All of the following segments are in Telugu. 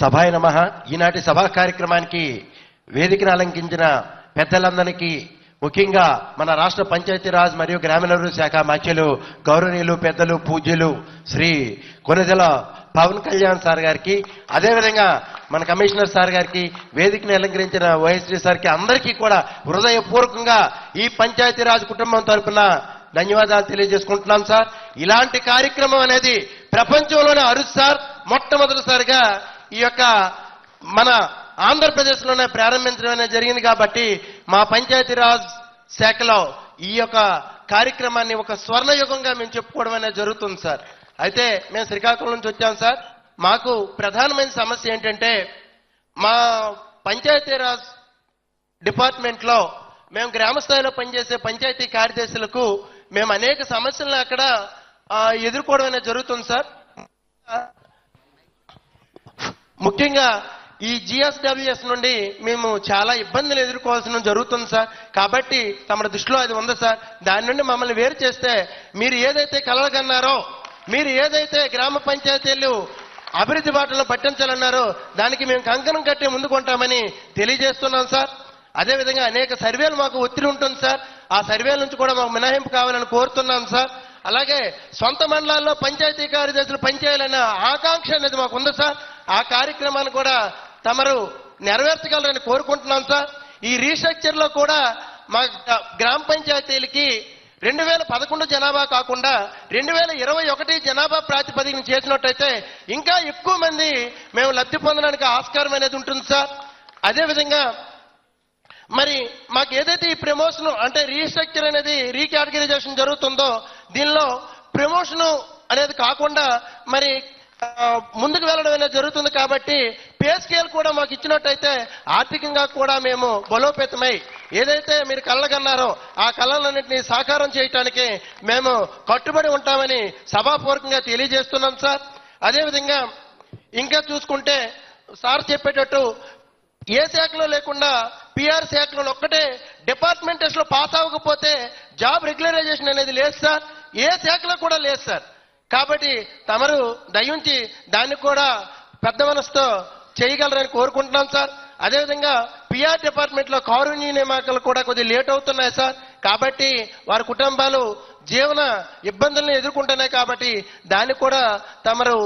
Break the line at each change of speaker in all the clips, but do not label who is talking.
సభాయ నమ. ఈనాటి సభా కార్యక్రమానికి వేదికను అలంకించిన పెద్దలందరికీ ముఖ్యంగా మన రాష్ట్ర పంచాయతీరాజ్ మరియు గ్రామీణాభివృద్ధి శాఖ మధ్యలు గౌరవనీయులు పెద్దలు పూజ్యులు శ్రీ కొనజల పవన్ కళ్యాణ్ సార్ గారికి అదేవిధంగా మన కమిషనర్ సార్ గారికి వేదికను అలంకరించిన వైఎస్టీ సార్కి అందరికీ కూడా హృదయపూర్వకంగా ఈ పంచాయతీరాజ్ కుటుంబం తరపున ధన్యవాదాలు తెలియజేసుకుంటున్నాం సార్. ఇలాంటి కార్యక్రమం అనేది ప్రపంచంలోనే అరుదు సార్ మొట్టమొదటిసారిగా ఈ యొక్క మన ఆంధ్రప్రదేశ్లోనే ప్రారంభించడం అనేది జరిగింది కాబట్టి మా పంచాయతీరాజ్ శాఖలో ఈ యొక్క కార్యక్రమాన్ని ఒక స్వర్ణయుగంగా మేము చెప్పుకోవడం అనేది జరుగుతుంది సార్. అయితే మేము శ్రీకాకుళం నుంచి వచ్చాం సార్. మాకు ప్రధానమైన సమస్య ఏంటంటే మా పంచాయతీరాజ్ డిపార్ట్మెంట్లో మేము గ్రామ స్థాయిలో పనిచేసే పంచాయతీ కార్యదర్శులకు మేము అనేక సమస్యలను అక్కడ ఎదుర్కోవడం అనేది జరుగుతుంది సార్. ముఖ్యంగా ఈ జిఎస్డబ్ల్యూఎస్ నుండి మేము చాలా ఇబ్బందులు ఎదుర్కోవాల్సిన జరుగుతుంది సార్. కాబట్టి తమ దృష్టిలో అది ఉంది సార్. దాని నుండి మమ్మల్ని వేరు చేస్తే మీరు ఏదైతే కలగన్నారో మీరు ఏదైతే గ్రామ పంచాయతీలు అభివృద్ధి బాటలో పట్టించాలన్నారో దానికి మేము కంకణం కట్టి ముందుకుంటామని తెలియజేస్తున్నాం సార్. అదేవిధంగా అనేక సర్వేలు మాకు ఒత్తిడి ఉంటుంది సార్. ఆ సర్వేల నుంచి కూడా మాకు మినహాయింపు కావాలని కోరుతున్నాం సార్. అలాగే సొంత మండలాల్లో పంచాయతీ కార్యదర్శులు పనిచేయాలన్న ఆకాంక్ష అనేది మాకు ఉంది సార్. ఆ కార్యక్రమాన్ని కూడా తమరు నెరవేర్చగలరని కోరుకుంటున్నాం సార్. ఈ రీస్ట్రక్చర్లో కూడా మా గ్రామ పంచాయతీలకి రెండు వేల పదకొండు జనాభా కాకుండా రెండు వేల ఇరవై ఒకటి జనాభా ప్రాతిపదికన చేసినట్టయితే ఇంకా ఎక్కువ మంది మేము లబ్ధి పొందడానికి ఆస్కారం అనేది ఉంటుంది సార్. అదేవిధంగా మరి మాకు ఏదైతే ఈ ప్రమోషన్ అంటే రీస్ట్రక్చర్ అనేది రీకేటగిరైజేషన్ జరుగుతుందో దీనిలో ప్రమోషన్ అనేది కాకుండా మరి ముందుకు వెళ్ళడం అనేది జరుగుతుంది కాబట్టి పే స్కేల్ కూడా మాకు ఇచ్చినట్టయితే ఆర్థికంగా కూడా మేము బలోపేతమై ఏదైతే మీరు కళ్ళగన్నారో ఆ కళలన్నింటినీ సాకారం చేయటానికి మేము కట్టుబడి ఉంటామని సభాపూర్వకంగా తెలియజేస్తున్నాం సార్. అదేవిధంగా ఇంకా చూసుకుంటే సార్ చెప్పేటట్టు ఏ శాఖలో లేకుండా పిఆర్ శాఖలో ఒక్కటే డిపార్ట్మెంట్లో పాస్ అవ్వకపోతే జాబ్ రెగ్యులరైజేషన్ అనేది లేదు సార్. ఏ శాఖలో కూడా లేదు సార్. కాబట్టి తమరు దయించి దాన్ని కూడా పెద్ద మనసుతో చేయగలరని కోరుకుంటున్నాం సార్. అదేవిధంగా పిఆర్ డిపార్ట్మెంట్లో కారుణ్య నియామకాలు కూడా కొద్దిగా లేట్ అవుతున్నాయి సార్. కాబట్టి వారి కుటుంబాలు జీవన ఇబ్బందులను ఎదుర్కొంటున్నాయి కాబట్టి దాన్ని కూడా తమరు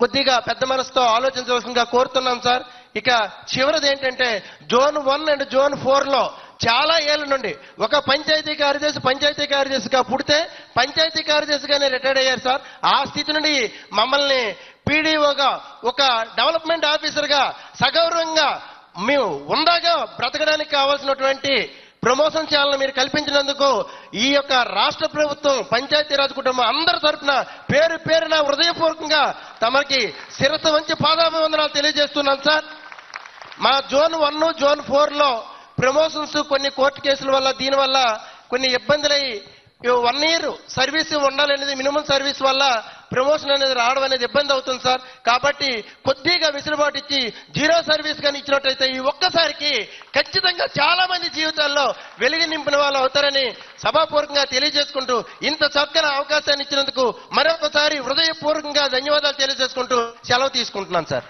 కొద్దిగా పెద్ద మనసుతో ఆలోచించవలసిందిగా కోరుతున్నాం సార్. ఇక చివరిది ఏంటంటే జోన్ వన్ అండ్ జోన్ ఫోర్లో చాలా ఏళ్ళ నుండి ఒక పంచాయతీ కార్యదర్శి పంచాయతీ కార్యదర్శిగా పుడితే పంచాయతీ కార్యదర్శిగానే రిటైర్డ్ అయ్యారు సార్. ఆ స్థితి నుండి మమ్మల్ని పీడీఓగా ఒక డెవలప్మెంట్ ఆఫీసర్గా సగౌరవంగా మేము ఉందాగా బ్రతకడానికి కావాల్సినటువంటి ప్రమోషన్ చేయాలని మీరు కల్పించినందుకు ఈ యొక్క రాష్ట్ర ప్రభుత్వం పంచాయతీరాజ్ కుటుంబం అందరి తరఫున పేరు పేరున హృదయపూర్వకంగా తమకి శిరస్సు వంచి పాదాభివందనాలు తెలియజేస్తున్నాను సార్. మా జోన్ వన్ జోన్ ఫోర్లో ప్రమోషన్స్ కొన్ని కోర్టు కేసుల వల్ల దీనివల్ల కొన్ని ఇబ్బందులై వన్ ఇయర్ సర్వీస్ ఉండాలనేది మినిమం సర్వీస్ వల్ల ప్రమోషన్ అనేది రావడం అనేది ఇబ్బంది అవుతుంది సార్. కాబట్టి కొద్దిగా విసులుబాటు ఇచ్చి జీరో సర్వీస్ కానీ ఇచ్చినట్టయితే ఈ ఒక్కసారికి ఖచ్చితంగా చాలా మంది జీవితాల్లో వెలుగు నింపిన వాళ్ళు అవుతారని సభాపూర్వకంగా తెలియజేసుకుంటూ ఇంత చక్కని అవకాశాన్ని ఇచ్చినందుకు మరొకసారి హృదయపూర్వకంగా ధన్యవాదాలు తెలియజేసుకుంటూ సెలవు తీసుకుంటున్నాను సార్.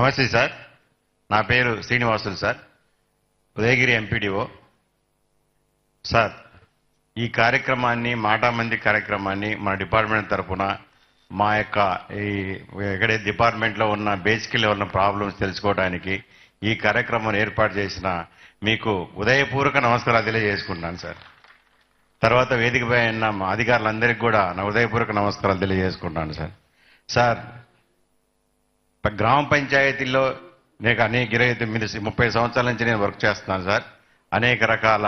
నమస్తే సార్. నా పేరు Srinivasulu sir. Udayagiri MPDO. Sir ఈ కార్యక్రమాన్ని మాటామంది కార్యక్రమాన్ని మన డిపార్ట్మెంట్ తరఫున మా యొక్క ఈ ఎక్కడే డిపార్ట్మెంట్లో ఉన్న బేసికల్లో ఉన్న ప్రాబ్లమ్స్ తెలుసుకోవడానికి ఈ కార్యక్రమం ఏర్పాటు చేసిన మీకు ఉదయపూర్వక నమస్కారాలు తెలియజేసుకుంటున్నాను సార్. తర్వాత వేదికపై ఉన్న మా అధికారులందరికీ కూడా నా ఉదయపూర్వక నమస్కారాలు తెలియజేసుకుంటున్నాను సార్. సార్ గ్రామ పంచాయతీల్లో మీకు అనేక ఇరవై తొమ్మిది ముప్పై సంవత్సరాల నుంచి నేను వర్క్ చేస్తున్నాను సార్. అనేక రకాల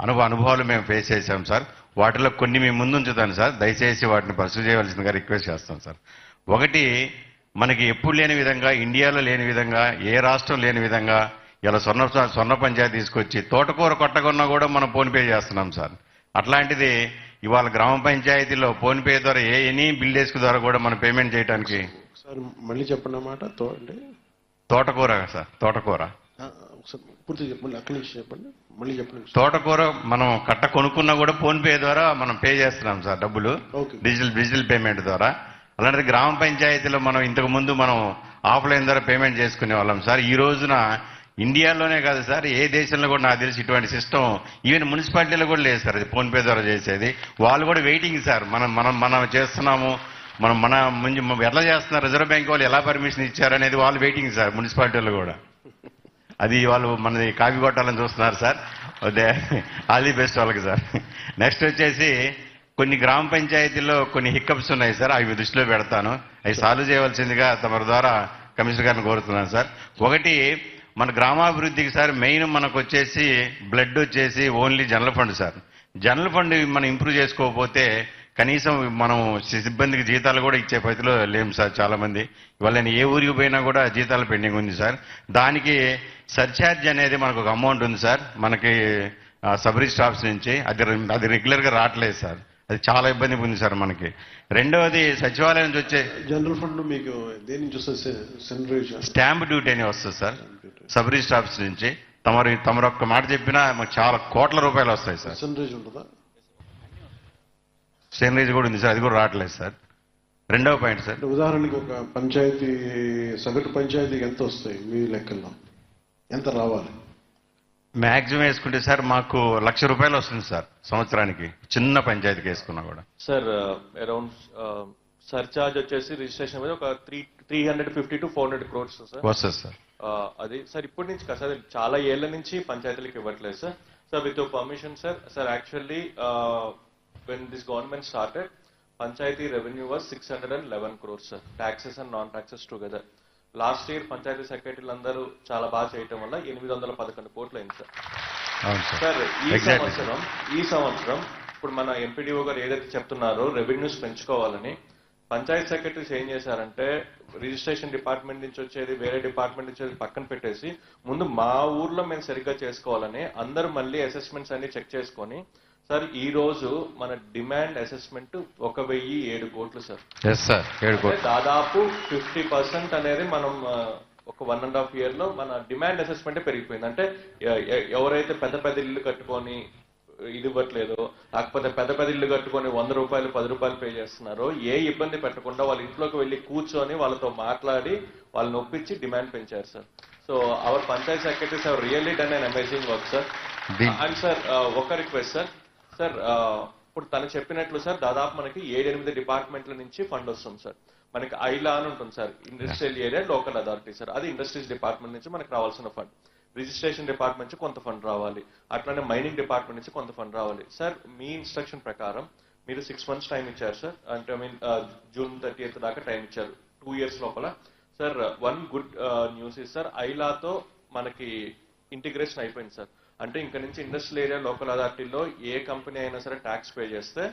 అనుభవ అనుభవాలు మేము ఫేస్ చేసాం సార్. వాటిలో కొన్ని మేము ముందు ఉంచుతాను సార్. దయచేసి వాటిని పరిశీలి చేయవలసిందిగా రిక్వెస్ట్ చేస్తాం సార్. ఒకటి మనకి ఎప్పుడు లేని విధంగా ఇండియాలో లేని విధంగా ఏ రాష్ట్రం లేని విధంగా ఇలా స్వర్ణ స్వర్ణ పంచాయతీ తీసుకొచ్చి తోటకూర కొట్టకున్నా కూడా మనం ఫోన్పే చేస్తున్నాం సార్. అట్లాంటిది ఇవాళ గ్రామ పంచాయతీలో ఫోన్పే ద్వారా ఏ ఎనీ బిల్ డెస్క్ ద్వారా కూడా మనం పేమెంట్ చేయడానికి
సార్ మళ్ళీ చెప్పండి అన్నమాట అంటే
తోటకూర సార్ తోటకూర.
ఒకసారి పూర్తి చెప్పండి అక్కడి నుంచి చెప్పండి మళ్ళీ చెప్పండి
తోటకూర మనం కట్ట కొనుక్కున్నా కూడా ఫోన్ పే ద్వారా మనం పే చేస్తున్నాం సార్ డబ్బులు. డిజిటల్ డిజిటల్ పేమెంట్ ద్వారా. అలాంటిది గ్రామ పంచాయతీలో మనం ఇంతకు ముందు మనం ఆఫ్లైన్ ద్వారా పేమెంట్ చేసుకునే వాళ్ళం సార్. ఈ రోజున ఇండియాలోనే కాదు సార్ ఏ దేశంలో కూడా నాకు తెలిసి ఇటువంటి సిస్టమ్ ఈవెన్ మున్సిపాలిటీలో కూడా లేదు సార్ అది ఫోన్ పే ద్వారా చేసేది. వాళ్ళు కూడా వెయిటింగ్ సార్ మనం మనం మనం చేస్తున్నాము మనం మన ముందు ఎట్లా చేస్తున్నారు? రిజర్వ్ బ్యాంక్ వాళ్ళు ఎలా పర్మిషన్ ఇచ్చారనేది వాళ్ళు వెయిటింగ్ సార్ మున్సిపాలిటీలో కూడా. అది వాళ్ళు మనది కాపీ కొట్టాలని చూస్తున్నారు సార్ అదే ఆల్ ది బెస్ట్ వాళ్ళకి సార్ నెక్స్ట్ వచ్చేసి కొన్ని గ్రామ పంచాయతీల్లో కొన్ని హిక్కప్స్ ఉన్నాయి సార్ అవి దృష్టిలో పెడతాను. అవి సాల్వ్ చేయవలసిందిగా తమ ద్వారా కమిషనర్ గారిని కోరుతున్నాను సార్ ఒకటి మన గ్రామాభివృద్ధికి సార్ మెయిన్ మనకు వచ్చేసి బ్లడ్ వచ్చేసి only general fund sir general fund మనం ఇంప్రూవ్ చేసుకోకపోతే కనీసం మనం సిబ్బందికి జీతాలు కూడా ఇచ్చే పరిస్థితిలో లేము సార్ చాలా మంది ఇవాళ నేను ఏ ఊరికి పోయినా కూడా జీతాలు పెండింగ్ ఉంది సార్. దానికి సర్ఛార్జ్ అనేది మనకు ఒక అమౌంట్ ఉంది సార్. మనకి సబరీ స్టాఫ్స్ నుంచి. అది అది రెగ్యులర్గా రావట్లేదు సార్. అది చాలా ఇబ్బంది ఉంది సార్ మనకి. రెండవది సచివాలయం నుంచి వచ్చే
జనరల్ ఫండ్ మీకు దేని నుంచి వస్తుంది? సెంట్రల్
స్టాంప్ డ్యూటీ అని వస్తుంది సార్. సబరీ స్టాఫ్స్ నుంచి. తమరు తమరు ఒక్క మాట చెప్పినా మాకు చాలా కోట్ల రూపాయలు వస్తాయి సార్. స్టెయినరేజ్ కూడా ఉంది సార్ అది కూడా రావట్లేదు సార్. రెండవ పాయింట్ సార్.
ఉదాహరణకి ఒక పంచాయతీ సగటు పంచాయతీకి ఎంత వస్తాయి మీ లెక్కల్లో? ఎంత రావాలి?
మ్యాక్సిమం వేసుకుంటే సార్ మాకు లక్ష రూపాయలు వస్తుంది సార్ సంవత్సరానికి. చిన్న పంచాయతీకి వేసుకున్నా కూడా.
సార్ అరౌండ్ సర్చార్జ్ వచ్చేసి రిజిస్ట్రేషన్ మీద ఒక three three hundred fifty to four hundred crores sir.
వస్తుంది సార్.
అది సార్ ఇప్పటి నుంచి కాదు సార్ చాలా ఏళ్ళ నుంచి పంచాయతీలకు ఇవ్వట్లేదు sir. Sir with permission sir sir actually this government started panchayat revenue was six hundred and eleven crores sir taxes and non taxes together last year panchayat సెక్రటరీలు అందరూ చాలా బాగా చేయటం వల్ల ఎనిమిది వందల పదకొండు కోట్లు అయింది సార్
సార్
ఈ. సంవత్సరం ఈ సంవత్సరం ఇప్పుడు మన ఎంపీడీఓ గారు ఏదైతే చెప్తున్నారో రెవెన్యూస్ పెంచుకోవాలని పంచాయత్ సెక్రటరీస్ ఏం చేశారంటే రిజిస్ట్రేషన్ డిపార్ట్మెంట్ నుంచి వచ్చేది వేరే డిపార్ట్మెంట్ నుంచి పక్కన పెట్టేసి ముందు మా ఊర్లో మేము సరిగ్గా చేసుకోవాలని అందరూ మళ్ళీ అసెస్మెంట్స్ అన్ని చెక్ చేసుకొని సార్ ఈ రోజు మన డిమాండ్ అసెస్మెంట్ ఒక వెయ్యి ఏడు కోట్లు సార్. దాదాపు ఫిఫ్టీ పర్సెంట్ అనేది మనం ఒక వన్ అండ్ హాఫ్ ఇయర్లో మన డిమాండ్ అసెస్మెంట్ పెరిగిపోయింది. అంటే ఎవరైతే పెద్ద పెద్ద ఇల్లు కట్టుకొని ఇది ఇవ్వట్లేదు లేకపోతే పెద్ద పెద్ద ఇల్లు కట్టుకొని వంద రూపాయలు పది రూపాయలు పే చేస్తున్నారో ఏ ఇబ్బంది పెట్టకుండా వాళ్ళ ఇంట్లోకి వెళ్ళి కూర్చొని వాళ్ళతో మాట్లాడి వాళ్ళని ఒప్పించి డిమాండ్ పెంచారు sir so our panchayat secretaries have really done and amazing work sir and sir ఒక రిక్వెస్ట్ సార్ సార్ ఇప్పుడు తను చెప్పినట్లు సార్ దాదాపు మనకి ఏడెనిమిది డిపార్ట్మెంట్ల నుంచి ఫండ్ వస్తుంది సార్ మనకి ఐలా అని ఉంటుంది sir industrial area local authority sir అది ఇండస్ట్రీస్ డిపార్ట్మెంట్ నుంచి మనకు రావాల్సిన ఫండ్ రిజిస్ట్రేషన్ డిపార్ట్మెంట్ నుంచి కొంత ఫండ్ రావాలి. అట్లానే మైనింగ్ డిపార్ట్మెంట్ నుంచి కొంత ఫండ్ రావాలి. సార్ మీ ఇన్స్ట్రక్షన్ ప్రకారం మీరు సిక్స్ మంత్స్ టైం ఇచ్చారు సార్. అంటే ఐ మీన్ జూన్ థర్టీ దాకా టైం ఇచ్చారు. టూ ఇయర్స్ లోపల. Sir one good news is sir ఐలాతో మనకి ఇంటిగ్రేషన్ అయిపోయింది సార్. అంటే ఇంకా నుంచి ఇండస్ట్రియల్ ఏరియా లోకల్ అథారిటీలో ఏ కంపెనీ అయినా సరే ట్యాక్స్ పే చేస్తే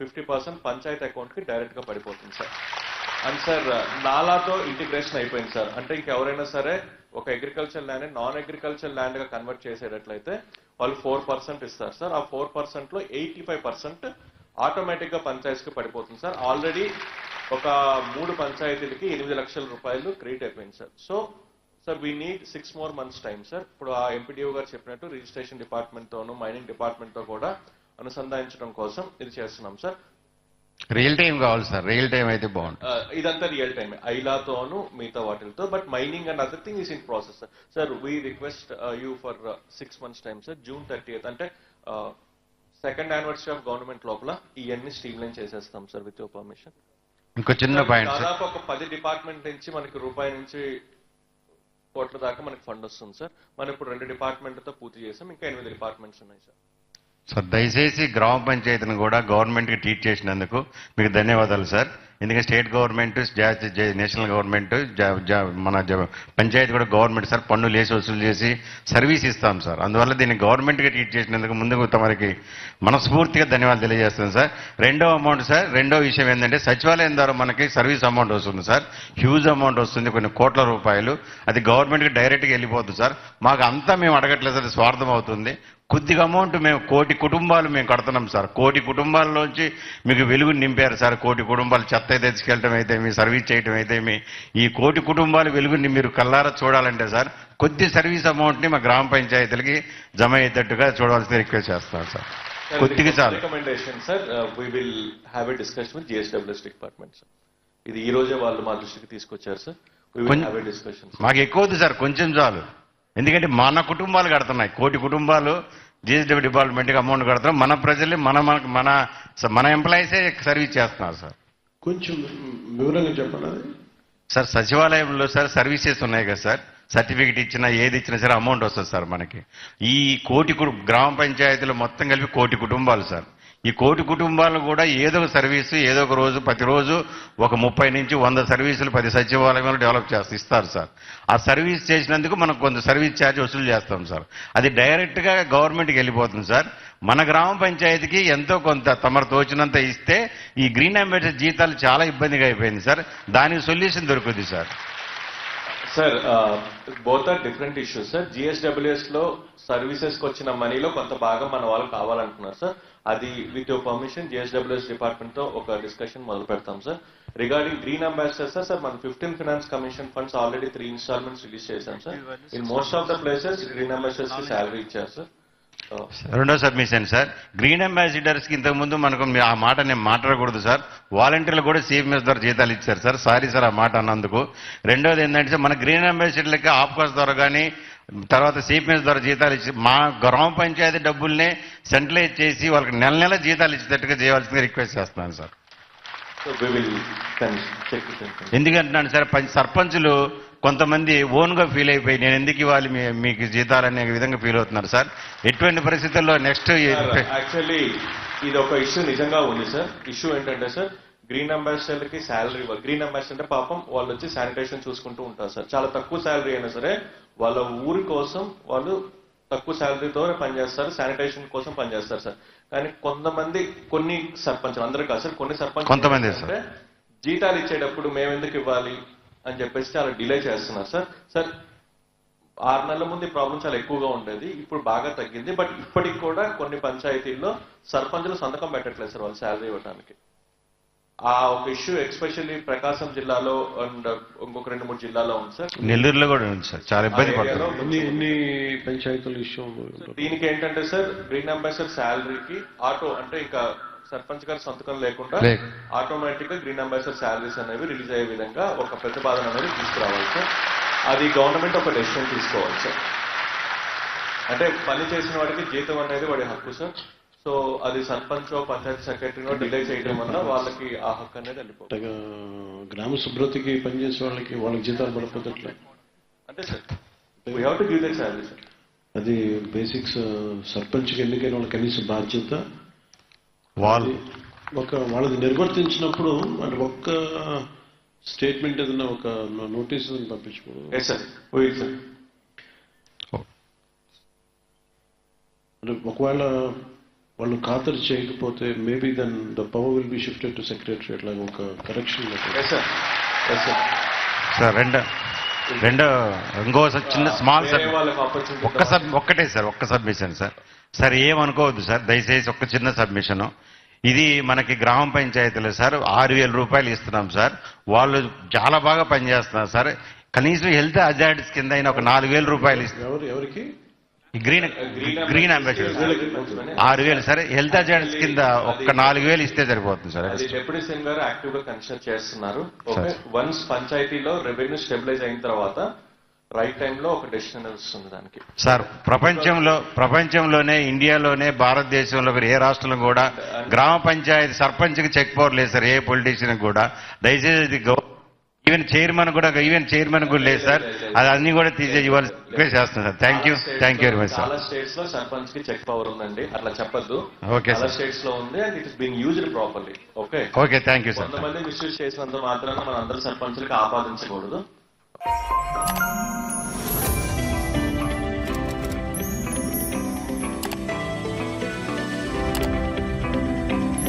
ఫిఫ్టీ పర్సెంట్ పంచాయత్ అకౌంట్కి డైరెక్ట్గా పడిపోతుంది సార్. అండ్ సార్ నాలాతో ఇంటిగ్రేషన్ అయిపోయింది సార్ అంటే ఇంకెవరైనా సరే ఒక అగ్రికల్చర్ ల్యాండ్ నాన్ అగ్రికల్చర్ ల్యాండ్గా కన్వర్ట్ చేసేటట్లయితే వాళ్ళు ఫోర్ పర్సెంట్ ఇస్తారు సార్ ఆ ఫోర్ పర్సెంట్లో ఎయిటీ ఫైవ్ పర్సెంట్ ఆటోమేటిక్గా పంచాయతీకి పడిపోతుంది సార్ ఆల్రెడీ ఒక మూడు పంచాయతీలకి ఎనిమిది లక్షల రూపాయలు క్రెడిట్ అయిపోయింది sir so sir we need six more months time sir ఇప్పుడు ఆ ఎంపీడీఓ గారు చెప్పినట్టు రిజిస్ట్రేషన్ డిపార్ట్మెంట్ తోను మైనింగ్ డిపార్ట్మెంట్తో కూడా అనుసంధానించడం కోసం ఇది చేస్తున్నాం సార్
రియల్ టైం కావాలి సార్ రియల్ టైం అయితే బాగుంటుంది.
ఇదంతా రియల్ టైం ఐలాతోను మిగతా వాటిలతో. But mining and other thing is in process sir sir we request you for six months time sir June thirty అంటే సెకండ్ యానివర్సరీ ఆఫ్ గవర్నమెంట్ లోపల ఇవన్నీ స్ట్రీమ్ లైన్ చేసేస్తాం సార్ విత్ యువర్ పర్మిషన్
ఇంకో చిన్న పాయింట్
దాదాపు ఒక పది డిపార్ట్మెంట్ నుంచి మనకి రూపాయి నుంచి కోట్ల దాకా మనకి ఫండ్ వస్తుంది సార్ మనం ఇప్పుడు రెండు డిపార్ట్మెంట్లతో పూర్తి చేసాం ఇంకా ఎనిమిది డిపార్ట్మెంట్స్ ఉన్నాయి సార్
సో దయచేసి గ్రామ పంచాయతీని కూడా గవర్నమెంట్కి ట్రీట్ చేసినందుకు మీకు ధన్యవాదాలు సార్ ఎందుకంటే స్టేట్ గవర్నమెంట్ నేషనల్ గవర్నమెంట్ జా- జా- మన పంచాయతీ కూడా గవర్నమెంట్ సార్ పన్నులు వేసి వసూలు చేసి సర్వీస్ ఇస్తాం సార్ అందువల్ల దీన్ని గవర్నమెంట్గా ట్రీట్ చేసినందుకు ముందుకు తమరికి మనస్ఫూర్తిగా ధన్యవాదాలు తెలియజేస్తాను సార్ రెండో అమౌంట్ సార్ రెండో విషయం ఏంటంటే సచివాలయం ద్వారా మనకి సర్వీస్ అమౌంట్ వస్తుంది సార్ హ్యూజ్ అమౌంట్ వస్తుంది కొన్ని కోట్ల రూపాయలు. అది గవర్నమెంట్కి డైరెక్ట్గా వెళ్ళిపోతుంది సార్ మాకు అంతా మేము అడగట్లేదు సార్ స్వార్థం అవుతుంది కొద్దిగా అమౌంట్ మేము కోటి కుటుంబాలు మేము కడుతున్నాం సార్. కోటి కుటుంబాల్లోంచి మీకు వెలుగు నింపారు సార్. కోటి కుటుంబాలు చెత్త తెచ్చుకెళ్ళటం అయితే మీ సర్వీస్ చేయటం అయితే మీ ఈ కోటి కుటుంబాలు వెలుగుని మీరు కల్లారా చూడాలంటే సార్ కొద్ది సర్వీస్ అమౌంట్ని మా గ్రామ పంచాయతీలకి జమ అయ్యేటట్టుగా చూడవలసిన రిక్వెస్ట్ చేస్తాను సార్. కొద్దిగా చాలు.
Sir we will have a discussion with GSWS department sir ఇది ఈ రోజే వాళ్ళు మా దృష్టికి తీసుకొచ్చారు సార్
మాకు ఎక్కువ సార్ కొంచెం చాలు. ఎందుకంటే మన కుటుంబాలు కడుతున్నాయి. కోటి కుటుంబాలు జిఎస్డబ్ల్యూ డిపార్ట్మెంట్కి అమౌంట్ కడుతున్నాం. మన ప్రజల్ని మన మన- మన మన ఎంప్లాయీసే సర్వీస్ చేస్తున్నారు సార్.
కొంచెం వివరంగా చెప్పండి
సార్ సచివాలయంలో సార్ సర్వీసెస్ ఉన్నాయి కదా సార్. సర్టిఫికెట్ ఇచ్చినా ఏది ఇచ్చినా సరే అమౌంట్ వస్తుంది సార్ మనకి. ఈ కోటి గ్రామ పంచాయతీలు మొత్తం కలిపి కోటి కుటుంబాలు సార్. ఈ కోటి కుటుంబాలు కూడా ఏదో ఒక సర్వీసు ఏదో ఒక రోజు ప్రతిరోజు ఒక ముప్పై నుంచి వంద సర్వీసులు పది సచివాలయంలో డెవలప్ చేస్తూ ఇస్తారు సార్. ఆ సర్వీస్ చేసినందుకు మనం కొంత సర్వీస్ ఛార్జ్ వసూలు చేస్తాం సార్. అది డైరెక్ట్గా గవర్నమెంట్కి వెళ్ళిపోతుంది సార్. మన గ్రామ పంచాయతీకి ఎంతో కొంత తమరు తోచినంత ఇస్తే ఈ గ్రీన్ అంబేద్కర్ జీతాలు చాలా ఇబ్బందిగా అయిపోయింది సార్. దానికి సొల్యూషన్ దొరుకుతుంది sir.
Sir both are different issues sir. జిఎస్డబ్ల్యూఎస్లో సర్వీసెస్కి వచ్చిన మనీలో కొంత భాగం మన వాళ్ళు కావాలంటున్నారు సార్. అది విత్ యువర్ పర్మిషన్ జిఎస్డబ్ల్యూఎస్ డిపార్ట్మెంట్తో ఒక డిస్కషన్ మొదలు పెడతాం sir regarding green ambassador sir sir మన fifteen finance commission funds already three installments release చేశాం sir in most of the places green అంబాసిడర్స్కి salary ఇచ్చారు సార్
రెండో సబ్మిషన్ సార్ గ్రీన్ అంబాసిడర్స్కి ఇంతకుముందు మనకు మీ- ఆ మాట నేను మాట్లాడకూడదు సార్ వాలంటీర్లు కూడా సిఎంఎస్ ద్వారా జీతాలు ఇచ్చారు సార్ సారీ సార్ ఆ మాట అన్నందుకు. రెండోది ఏంటంటే సార్ మన గ్రీన్ అంబాసిడర్లకి ఆప్కాస్ ద్వారా కానీ తర్వాత సిపిఎస్ ద్వారా జీతాలు ఇచ్చి మా గ్రామ పంచాయతీ డబ్బుల్నే సెంట్రలైజ్ చేసి వాళ్ళకి నెల నెల జీతాలు ఇచ్చేటట్టుగా చేయవలసిందిగా రిక్వెస్ట్ చేస్తున్నాను సార్. ఎందుకంటున్నాను సార్ పంచ సర్పంచులు కొంతమంది ఓన్గా ఫీల్ అయిపోయి నేను ఎందుకు ఇవ్వాలి మీకు జీతాలు అనే విధంగా ఫీల్ అవుతున్నారు సార్? ఎటువంటి పరిస్థితుల్లో నెక్స్ట్
యాక్చువల్లీ ఇది ఒక ఇష్యూ నిజంగా ఉంది సార్. ఇష్యూ ఏంటంటే సార్ గ్రీన్ అంబాసిడర్కి శాలరీ గ్రీన్ అంబాసిడర్ అంటే పాపం వాళ్ళు వచ్చి శానిటేషన్ చూసుకుంటూ ఉంటారు సార్. చాలా తక్కువ శాలరీ అయినా సరే వాళ్ళ ఊరి కోసం వాళ్ళు తక్కువ శాలరీతో పనిచేస్తారు శానిటేషన్ కోసం పనిచేస్తారు సార్. కానీ కొంతమంది కొన్ని సర్పంచ్ అందరూ కాదు సార్ కొన్ని సర్పంచ్
కొంతమంది
జీతాలు ఇచ్చేటప్పుడు మేము ఎందుకు ఇవ్వాలి అని చెప్పేసి చాలా డిలే చేస్తున్నారు సార్. సార్ ఆరు నెలల ముందు ప్రాబ్లం చాలా ఎక్కువగా ఉండేది ఇప్పుడు బాగా తగ్గింది. బట్ ఇప్పటికి కూడా కొన్ని పంచాయతీల్లో సర్పంచులు సంతకం పెట్టట్లేదు సార్ వాళ్ళు శాలరీ ఇవ్వడానికి ఆ ఒక ఇష్యూ ఎక్స్పెషల్లీ ప్రకాశం జిల్లాలో అండ్ ఇంకొక రెండు మూడు జిల్లాలో ఉంది సార్
నెల్లూరులో కూడా ఉంది సార్ చాలా ఇబ్బంది పడుతుంది.
పంచాయతీల ఇష్యూ
దీనికి ఏంటంటే సార్ గ్రీన్ అంబాసిడర్ శాలరీకి ఆటో అంటే ఇంకా సర్పంచ్ గారి సంతకం లేకుండా
లేక.
ఆటోమేటిక్గా గ్రీన్ అంబాసిడర్ శాలరీస్ అనేవి రిలీజ్ అయ్యే విధంగా ఒక ప్రతిపాదన అనేది తీసుకురావాలి సార్ అది గవర్నమెంట్ ఒక డెసిషన్ తీసుకోవాలి సార్ అంటే పని చేసిన వాడికి జీతం అనేది వాడి హక్కు సార్ సో అది సర్పంచ్ పంచాయతీ సెక్రటరీనో డిలే చేయడం వల్ల వాళ్ళకి ఆ హక్కు అనేది వెళ్ళిపోతుంది.
గ్రామ శుభ్రతకి పనిచేసే వాళ్ళకి వాళ్ళకి జీతాలు పడిపోతే ఎట్లా?
అంతే sir we have to give that salary sir
అది బేసిక్స్ సర్పంచ్కి ఎన్నికైన వాళ్ళ కనీస బాధ్యత.
వాళ్ళు.
ఒక వాళ్ళది నిర్వర్తించినప్పుడు అంటే ఒక్క స్టేట్మెంట్ ఏదైనా ఒక నోటీస్ పంపించకూడదు
ఎస్ సార్
అంటే ఒకవేళ వాళ్ళు ఖాతరు చేయకపోతే maybe then the power will be shifted to secretary అట్లా ఒక correction
sir yes sir
sir రెండో రెండో ఇంకో సార్ చిన్న స్మాల్ సార్ ఒక్క సబ్ ఒక్కటే సార్ ఒక్క సబ్మిషన్ సార్ సార్ ఏమనుకోవద్దు సార్ దయచేసి ఒక్క చిన్న సబ్మిషన్ ఇది మనకి గ్రామ పంచాయతీలో సార్ ఆరు వేల రూపాయలు ఇస్తున్నాం సార్ వాళ్ళు చాలా బాగా పనిచేస్తున్నారు సార్ కనీసం హెల్త్ అజార్డ్స్ కింద అయినా ఒక నాలుగు వేల రూపాయలు ఇస్తారు
ఎవరు ఎవరికి?
గ్రీన్ గ్రీన్ అంబాసిడర్ ఆరు వేలు. సరే హెల్త్ అజార్డ్స్ కింద ఒక్క నాలుగు వేలు ఇస్తే సరిపోతుంది సార్.
డిప్యూటీ సీఎం గారు యాక్టివ్గా కన్సిడర్ చేస్తున్నారు. వన్స్ పంచాయతీలో రెవెన్యూ స్టెబిలైజ్ అయిన తర్వాత రైట్ టైంలో ఒక డెసిషన్ వస్తుంది దానికి.
సార్ ప్రపంచంలో ప్రపంచంలోనే ఇండియాలోనే భారతదేశంలో ఏ రాష్ట్రంలో కూడా గ్రామ పంచాయతీ సర్పంచ్కి చెక్ పవర్ లేదు సార్ ఏ పొలిటీషియన్ కూడా. దయచేసి ఇది గవ- ఈవెన్ చైర్మన్ కూడా ఈవెన్ చైర్మన్ కూడా లేదు సార్ అది అన్ని కూడా తీసే ఇవ్వాలి రిక్వెస్ట్ చేస్తున్నాను sir thank you thank you very much sir
స్టేట్స్లో సర్పంచ్కి చెక్ పవర్ ఉందండి. అట్లా చెప్పొద్దు. చాలా
sir.
స్టేట్స్లో ఉంది and it is been used properly okay
okay thank you sir
కొంతమంది మిస్యూజ్ చేసినంత మాత్రాన మన అందరు సర్పంచులకి ఆపాదించకూడదు.